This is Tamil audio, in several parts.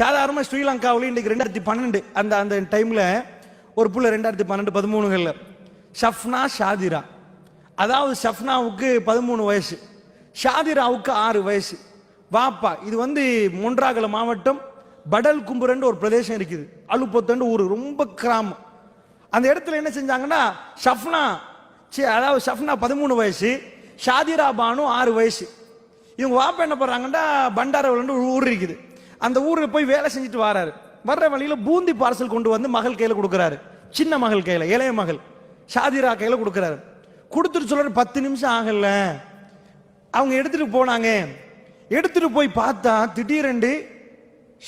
சாதாரணமாக ஸ்ரீலங்காவில் இன்றைக்கு ரெண்டாயிரத்தி பன்னெண்டு அந்த அந்த டைமில் ஒரு புள்ள ரெண்டாயிரத்தி பன்னெண்டு பதிமூணுகளில். ஷஃப்னா ஷாதிரா. அதாவது ஷஃப்னாவுக்கு பதிமூணு வயசு. ஷாதிராவுக்கு ஆறு வயசு. வாப்பா இது வந்து மொன்றாகல மாவட்டம் படல் கும்புரன்னு ஒரு பிரதேசம் இருக்குது. அழுப்பத்தண்டு ஊர் ரொம்ப கிராமம். அந்த இடத்துல என்ன செஞ்சாங்கன்னா ஷஃப்னா ச்சே, அதாவது ஷஃப்னா பதிமூணு வயசு ஷாதிரா பானு ஆறு வயசு. இவங்க வாப்பா என்ன பண்ணுறாங்கன்னா பண்டாரவலன்னு ஒரு ஊர் இருக்குது. அந்த ஊருக்கு போய் வேலை செஞ்சுட்டு வராரு. வர்ற வழியில் பூந்தி பார்சல் கொண்டு வந்து மகள் கையில் கொடுக்குறாரு. சின்ன மகள் கையில் இளைய மகள். ஷாதிரா கையில் கொடுக்குறாரு. கொடுத்துட்டு சொல்கிற பத்து நிமிஷம் ஆகல. அவங்க எடுத்துட்டு போனாங்க. எடுத்துட்டு போய் பார்த்தா திடீரென்று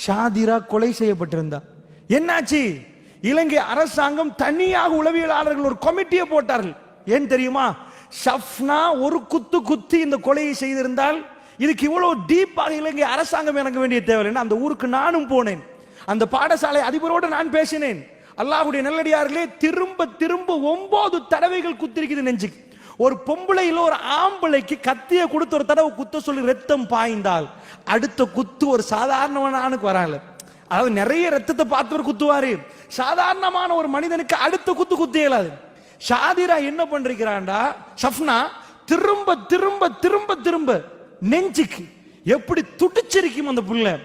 ஷாதிரா கொலை செய்யப்பட்டிருந்தா. என்னாச்சு? இலங்கை அரசாங்கம் தனியாக உளவியலாளர்கள் ஒரு கமிட்டியை போட்டார்கள். ஏன் தெரியுமா? ஷஃப்னா ஒரு குத்து குத்தி இந்த கொலையை செய்திருந்தால் இதுக்கு இவ்வளவு டீப்பாக இலங்கை அரசாங்கம் எனக்கு வேண்டிய தேவையில்லை. அந்த ஊருக்கு நானும் போனேன். அந்த பாடசாலை அதிபரோடு நான் பேசினேன். அல்லாஹுடைய நல்லடியார்களே திரும்ப திரும்ப ஒன்பது தடவைகள் குத்திருக்குது நெஞ்சுக்கு. ஒரு பொம்பளையில ஒரு ஆம்பளைக்கு கத்திய கொடுத்து ஒரு தடவை குத்த சொல்லி ரத்தம் பாய்ந்தால் அடுத்த குத்து ஒரு சாதாரணவனானுக்கு வராங்க. அதாவது நிறைய ரத்தத்தை பார்த்தவர் குத்துவாரு. சாதாரணமான ஒரு மனிதனுக்கு அடுத்த குத்து குத்து இயலாது ஷாதிரா என்ன பண்றீங்கிறாண்டா ஷஃப்னா திரும்ப திரும்ப திரும்ப திரும்ப நெஞ்சுக்கு எப்படி துடிச்சிருக்கும் அந்த புள்ள?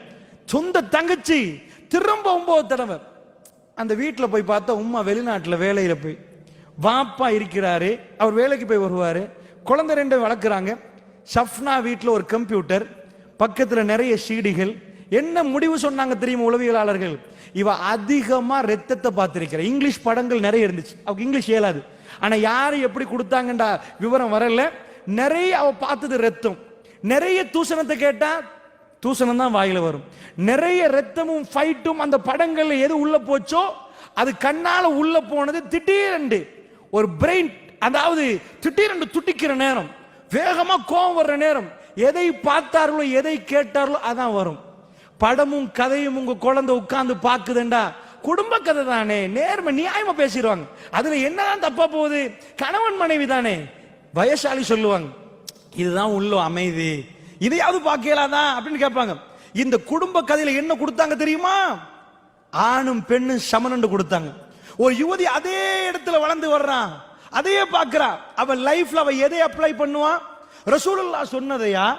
சொந்த தங்கச்சி திரும்ப ஒன்பது தடவை. அந்த வீட்டில் போய் பார்த்தா உம்மா வெளிநாட்டில் வேலையில் போய். வாப்பா இருக்கிறாரு அவர் வேலைக்கு போய் வருவார். குழந்தை ரெண்டு வளர்க்குறாங்க. ஷஃப்னா வீட்டில் ஒரு கம்ப்யூட்டர் பக்கத்தில் நிறைய சீடிகள். என்ன முடிவு சொன்னாங்க தெரியுமா உளவியலாளர்கள்? இவ அதிகமா ரத்தத்தை பார்த்திருக்கிற. இங்கிலீஷ் படங்கள் நிறைய இருந்துச்சு. அவருக்கு இங்கிலீஷ் இயலாது. ஆனா யாரு எப்படி கொடுத்தாங்கன்ற விவரம் வரல. நிறைய அவ பார்த்தது ரத்தம். நிறைய தூசணத்தை கேட்டா தூசணம் தான் வாயில வரும். நிறைய ரத்தமும் ஃபைட்டும் அந்த படங்கள்ல எது உள்ள போச்சோ அது கண்ணால உள்ள போனது திடீரென்று ஒரு பிரெயின் அதாவது திடீரென்று துட்டிக்கிற நேரம் வேகமா கோபம் வர்ற நேரம் எதை பார்த்தார்களோ எதை கேட்டார்களோ அதான் வரும். படமும் கதையும் உங்க குழந்தை உட்கார்ந்து பாக்குதுண்டா குடும்ப கதை தானே நேர்மை நியாயமா பேசிடுவாங்க. அதுல என்னதான் தப்பா போகுது? கணவன் மனைவி தானே வயசாலி சொல்லுவாங்க. இதுதான் உள்ள அமைதி. இதையாவது பார்க்கலாதான் அப்படின்னு கேட்பாங்க. இந்த குடும்ப கதையில என்ன கொடுத்தாங்க தெரியுமா? ஆணும் பெண்ணும் சமனண்டு கொடுத்தாங்க. ஒரு யுவதி அதே இடத்துல வளர்ந்து வர்றான். அதையே பார்க்கிறா. அவள் லைஃப்ல அவ எதை அப்ளை பண்ணுவான் ரசூலுல்லா சொன்னதையா?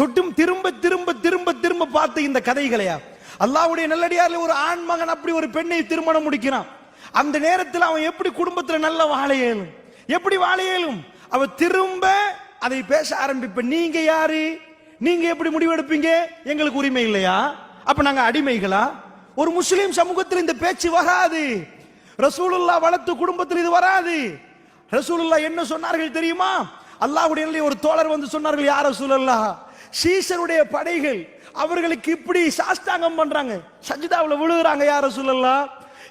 தொட்டும் திரும்ப திரும்ப திரும்ப திரும்ப பார்த்து இந்த கதைகளையா? அல்லாவுடைய நல்லடியார்ல ஒரு ஆண் மகன் அப்படி ஒரு பெண்ணை திருமணம் முடிக்கிறான். அந்த நேரத்தில் அவன் எப்படி குடும்பத்துல நல்ல வாழ இயலும்? எப்படி வாழ இயலும்? அவ திரும்ப அதை பேச ஆரம்பிப்ப நீங்க யாரு? நீங்க எப்படி முடிவெடுப்பீங்க? எங்களுக்கு உரிமை இல்லையா? அப்ப நாங்க அடிமைகளா? ஒரு முஸ்லீம் சமூகத்தில் இந்த பேச்சு வராது. ரசூலுல்லா வளர்த்து குடும்பத்தில் இது வராது. ரசூலுல்லா என்ன சொன்னார்கள் தெரியுமா? அல்லாஹுடைய ஒரு தோழர் வந்து சொன்னார்கள் யார் ரசூலுல்லா சீசருடைய படைகள் அவர்களுக்கு இப்படி சாஷ்டாங்கம் பண்றாங்க. சஜிதாவில் விழுகிறாங்க யார் ரசூலுல்லா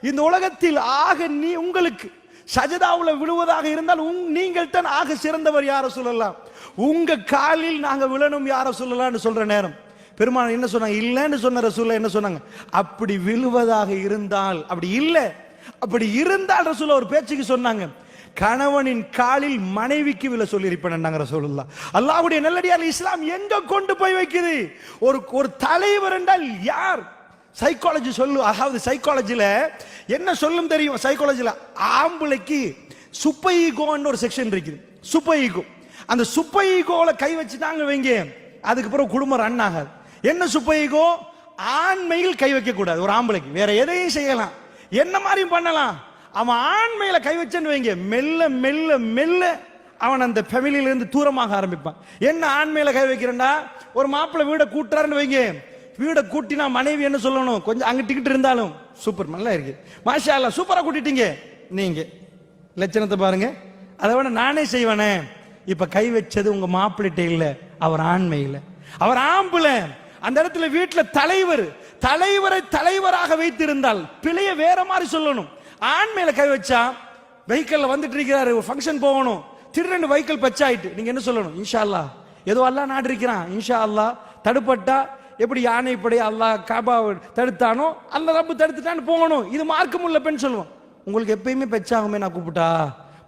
இந்த உலகத்தில் ஆக நீ உங்களுக்கு சஜதாவுல விழுவதாக இருந்தால் உங் நீங்கள் தான் ஆக சிறந்தவர் யார சொல்லலாம்? உங்க காலில் நாங்க விழணும் யார சொல்லலாம்னு சொல்ற நேரம். பெருமாள் என்ன சொன்னாங்க? இல்லைன்னு சொன்ன ரசூல்ல என்ன சொன்னாங்க? அப்படி விழுவதாக இருந்தால் அப்படி இல்லை. அப்படி இருந்தால் ரசூல் ஒரு பேச்சுக்கு சொன்னாங்க. கணவனின் காலில் மனைவிக்கு விழ சொல்லியிருப்பேன் நாங்க ரசூலுல்லா அல்லாஹ்வுடைய நல்லடியார் இஸ்லாம் எங்க கொண்டு போய் வைக்குது? ஒரு ஒரு தலைவர் என்றால் யார்? சைக்காலஜி சொல்லு. அதாவது சைக்காலஜியில் என்ன சொல்லும் தெரியும்? சைக்காலஜியில் ஆம்பளைக்கு சுப்ப ஈகோன்னு ஒரு செக்ஷன் இருக்குது. சுப்ப ஈகோ அந்த சுப்ப ஈகோவில் கை வச்சுட்டாங்க வைங்க. அதுக்கு குடும்பம் ரன் ஆகாது. என்ன சுப்ப ஈகோ ஆண்மையில் கை வைக்கக்கூடாது. ஒரு ஆம்பளைக்கு. வேற எதையும் செய்யலாம். என்ன மாதிரியும் பண்ணலாம். அவன் ஆண்மையில கை வச்சேன்னு வைங்க. மெல்ல மெல்ல மெல்ல அவன் அந்த ஃபெமிலியிலேருந்து தூரமாக ஆரம்பிப்பான். என்ன ஆண்மையில கை வைக்கிறேன்டா? ஒரு மாப்பிள்ளை வீடை கூட்டுறாருன்னு வைங்க. வீடை கூட்டினா மனைவி என்ன சொல்லணும்? கொஞ்சம் அங்கிட்டிக்கிட்டு இருந்தாலும். சூப்பர் நல்லா இருக்கு. மாஷா அல்லா சூப்பரா கூட்டிட்டீங்க. நீங்க. லட்சணத்தை பாருங்க. அதை விட நானே செய்வேனே. இப்ப கை வச்சது உங்க மாப்பிள்ளை இல்ல அவர் ஆண்மை இல்ல. அவர் ஆம்புல. அந்த இடத்துல வீட்டுல தலைவர். தலைவரை தலைவராக வைத்திருந்தால் பிழைய வேற மாதிரி சொல்லணும். ஆண்மையில கை வச்சா வெஹிக்கல்ல வந்துட்டு இருக்கிறாரு ஒரு ஃபங்க்ஷன் போகணும். திடீர்னு வெஹிக்கல் பச்சாயிட்டு. நீங்க என்ன சொல்லணும்? இன்ஷா அல்லா ஏதோ அல்லாஹ் நாடு இருக்கிறான். இன்ஷா அல்லாஹ் தடுப்பட்டா எப்படி யானைப்படை அல்லாஹ் காபா தடுத்தானோ அந்த ரப்பு தடுத்துட்டான்னு போகணும். இது மார்க்கம் உள்ள பெண் சொல்லுவோம் உங்களுக்கு எப்பயுமே பெச்சாகுமே நான் கூப்பிட்டா.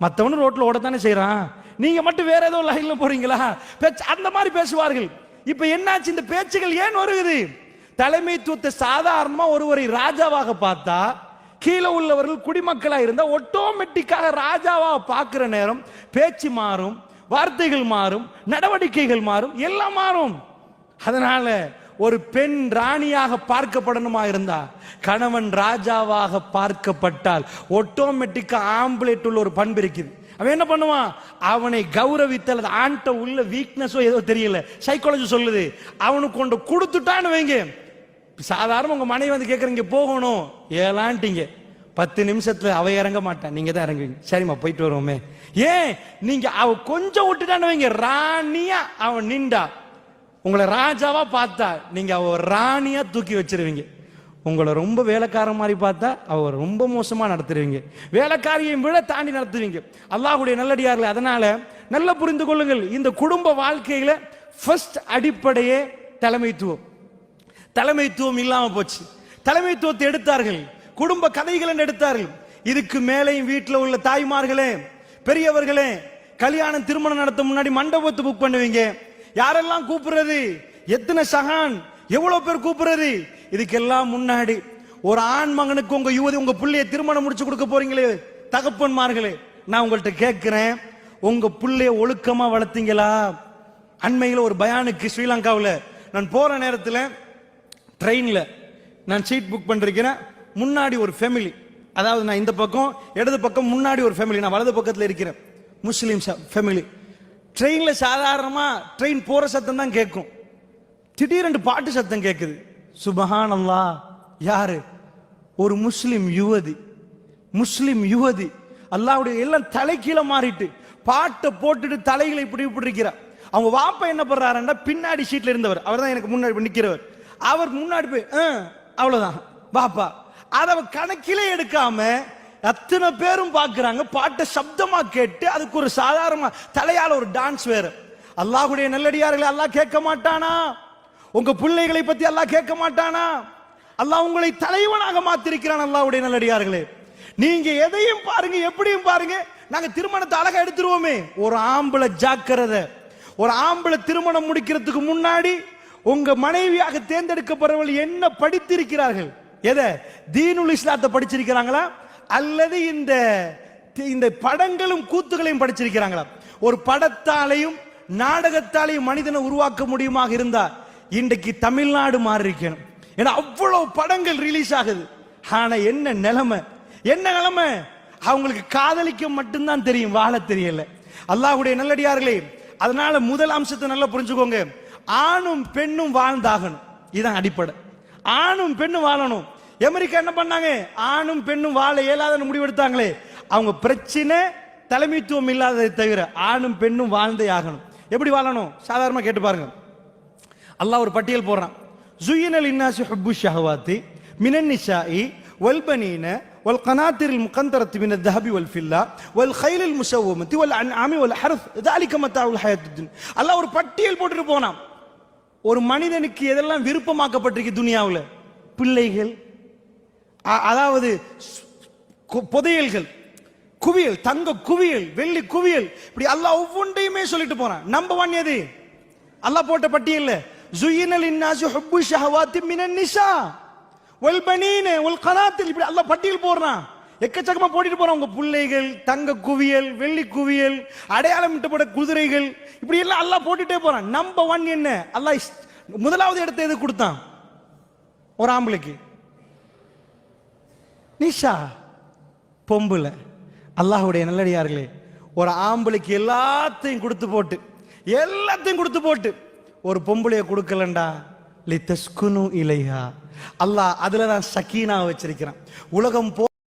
மற்றவனும் ரோட்டில் ஓடத்தானே செய்கிறான் நீங்கள் மட்டும் வேற ஏதோ லைனில் போகிறீங்களா பெச் அந்த மாதிரி பேசுவார்கள். இப்போ என்னாச்சு? இந்த பேச்சுகள் ஏன் வருகுது? தலைமைத்துவத்தை சாதாரணமாக ஒருவரை ராஜாவாக பார்த்தா கீழே உள்ளவர்கள் குடிமக்களாக இருந்தால் ஆட்டோமேட்டிக்காக ராஜாவாக பார்க்குற நேரம் பேச்சு மாறும் வார்த்தைகள் மாறும் நடவடிக்கைகள் மாறும் எல்லாம் மாறும். அதனால ஒரு பெண் ராணியாக பார்க்கப்படணுமா இருந்தா? கணவன் ராஜாவாக பார்க்கப்பட்டால் ஆட்டோமேட்டிக்கா ஆம்புலேட் உள்ள ஒரு பண்பு இருக்குது. அவன் என்ன பண்ணுவான்? அவனை கௌரவித்தல் அது ஆண்ட உள்ள வீக்னஸோ ஏதோ தெரியல. சைக்காலஜி சொல்லுது. அவனுக்கு கொண்டு கொடுத்துட்டான்னு வைங்க. சாதாரண உங்க மனைவி வந்து கேட்குறீங்க போகணும். ஏலான்ட்டீங்க. பத்து நிமிஷத்துல அவ இறங்க மாட்டான் நீங்க தான் இறங்குவீங்க. சரிம்மா போயிட்டு வருவோமே. ஏன்? நீங்க அவ கொஞ்சம் விட்டுட்டான்னு வைங்க. ராணியா அவன் நின்றா. உங்களை ராஜாவா பார்த்தா நீங்க அவ ராணியா தூக்கி வச்சிருவீங்க. உங்களை ரொம்ப வேலைக்கார மாதிரி பார்த்தா அவ ரொம்ப மோசமா நடத்துருவீங்க வேலைக்காரியை விட தாண்டி நடத்துவீங்க. அல்லாஹுடைய நல்லடியார்கள் அதனால நல்ல புரிந்து கொள்ளுங்கள். இந்த குடும்ப வாழ்க்கையில ஃபர்ஸ்ட் அடிப்படையே தலைமைத்துவம். தலைமைத்துவம் இல்லாம போச்சு. தலைமைத்துவத்தை எடுத்தார்கள். குடும்ப கதைகளை எடுத்தார்கள். இதுக்கு மேலேயும் வீட்டில் உள்ள தாய்மார்களே பெரியவர்களே கல்யாணம் திருமணம் நடத்த முன்னாடி மண்டபத்தை புக் பண்ணுவீங்க. யாரெல்லாம் கூப்பிடுறது? எத்தனை சகான்? எவ்வளவு பேர் கூப்பிடுறது? இதுக்கெல்லாம் முன்னாடி ஒரு ஆண் மகனுக்கு உங்க யுவதி உங்க பிள்ளைய திருமணம் முடிச்சு கொடுக்க போறீங்களே தகப்பன்மார்களே நான் உங்கள்கிட்ட கேட்கிறேன். உங்க பிள்ளைய ஒழுக்கமா வளர்த்தீங்களா? அண்மையில் ஒரு பயானுக்கு ஸ்ரீலங்காவில் நான் போற நேரத்தில் ட்ரெயினில் நான் சீட் புக் பண்ணிருக்கிறேன். முன்னாடி ஒரு ஃபேமிலி அதாவது நான் இந்த பக்கம் இடது பக்கம் முன்னாடி ஒரு ஃபேமிலி நான் வலது பக்கத்தில் இருக்கிறேன். முஸ்லீம் ஃபேமிலி ட்ரெயினில் சாதாரணமாக ட்ரெயின் போகிற சத்தம் தான் கேட்கும். திடீரென்று பாட்டு சத்தம் கேட்குது. சுபஹானல்லா யார்? யாரு ஒரு முஸ்லீம் யுவதி. முஸ்லீம் யுவதி. அல்லாவுடைய எல்லாம் தலைக்கீழே மாறிட்டு பாட்டை போட்டுட்டு தலைகளை இப்படி இப்படி இருக்கிறார் அவங்க வாப்பா என்ன பண்றாருன்னா பின்னாடி சீட்ல இருந்தவர். அவர் தான் எனக்கு முன்னாடி போய் அவர் முன்னாடி போய் "ஆ, வாப்பா. அதை அவர் கணக்கிலே எடுக்காம அத்தனை பேரும் பார்க்குறாங்க. பாட்டை சப்தமா கேட்டு அதுக்கு ஒரு சாதாரண தலையால ஒரு டான்ஸ் வேறு. அல்லாஹுடைய நல்லடியார்களை அல்லாஹ் கேட்க மாட்டானா? உங்க பிள்ளைகளை பத்தி அல்லாஹ் கேட்க மாட்டானா? அல்லாஹ் உங்களை தலைவனாக மாத்திருக்கிறான் அல்லாஹுடைய நல்லடியார்களே. நீங்க எதையும் பாருங்க எப்படியும் பாருங்க. நாங்க திருமணத்தை அழகா எடுத்துருவோமே. ஒரு ஆம்பளை ஜாக்கிரதை. ஒரு ஆம்பளை திருமணம் முடிக்கிறதுக்கு முன்னாடி உங்க மனைவியாக தேர்ந்தெடுக்கப்படுறவர்கள் என்ன படித்திருக்கிறார்கள்? எதை? தீனுல் இஸ்லாத்தை படிச்சிருக்கிறாங்களா? அல்லது இந்த இந்த படங்களும் கூத்துகளையும் படிச்சிருக்கிறாங்களா? ஒரு படத்தாலையும் நாடகத்தாலையும் மனிதனை உருவாக்க முடியுமாக இருந்தா இன்றைக்கு தமிழ்நாடு மாறி இருக்கணும் ஏன்னா அவ்வளவு படங்கள் ரிலீஸ் ஆகுது. ஆனா என்ன நிலைமை? என்ன நிலைமை? அவங்களுக்கு காதலிக்க மட்டும்தான் தெரியும் வாழ தெரியல. அல்லாஹுடைய நல்லடியார்களே அதனால முதல் அம்சத்தை நல்லா புரிஞ்சுக்கோங்க. ஆணும் பெண்ணும் வாழ்ந்தாகணும். இதுதான் அடிப்படை. ஆணும் பெண்ணும் வாழணும். அமெரிக்கா என்ன பண்ணாங்க ஆணும் பெண்ணும் வாழ இயலாதன்னு முடிவெடுத்தாங்களே அவங்க பிரச்சனை தலைமைத்துவம் இல்லாததை தவிர ஆணும் பெண்ணும் வாழ்ந்தே ஆகணும் எப்படி வாழணும் சாதாரணமா கேட்டு பாருங்க அல்லாஹ் ஒரு பட்டியல் போடுறான் ஜுயினல் இன்னாசி ஹுப்பு ஷஹவாத்தி மினன் நிஷாஇ والبنين والقناطر المقنطرة من الذهب والفضة والخيل المسومة والأنعام والحرث ذلك متاع الحياة الدنيا அல்லாஹ் ஒரு பட்டியல் போட்டுட்டு போனான் ஒரு மனிதனுக்கு எதெல்லாம் விருப்பமாக்கப்பட்டிருக்கு துனியாவுல பிள்ளைகள் அ- அதாவது புதையல்கள். குவியல் தங்க குவியல் வெள்ளி குவியல். இப்படி அல்லாஹ் ஒவ்வொன்றையுமே சொல்லிட்டு போறான். நம்பர் ஒன் எது? அல்லாஹ் போட்ட பட்டியல்ல. ஜுயினல் இன்னாசு ஹுப்பு ஷஹவாத்தி மினன் நிசா வல் பனீன வல் கனாத்தில் இப்படி அல்லாஹ் பட்டியல் போடுறான். எக்கச்சக்கமா போட்டுட்டு போறான். உங்க பிள்ளைகள் தங்க குவியல் வெள்ளி குவியல் அடையாளம் இட்டப்பட்ட குதிரைகள். இப்படி எல்லாம் அல்லாஹ் போட்டுட்டே போறான். நம்பர் ஒன் என்ன? அல்லாஹ் இஸ்- முதலாவது இடத்தை எது கொடுத்தான்? ஒரு ஆம்பளைக்கு. நிஷா பொம்புல. அல்லாஹ்வுடைய நல்லடியார்களே ஒரு ஆம்பளைக்கு எல்லாத்தையும் கொடுத்து போட்டு எல்லாத்தையும் கொடுத்து போட்டு ஒரு பொம்பளைய கொடுக்கலண்டா? லி தஸ்குனு இலையா அல்லாஹ் அதில் தான் சக்கீனா வச்சிருக்கிறான். உலகம் போ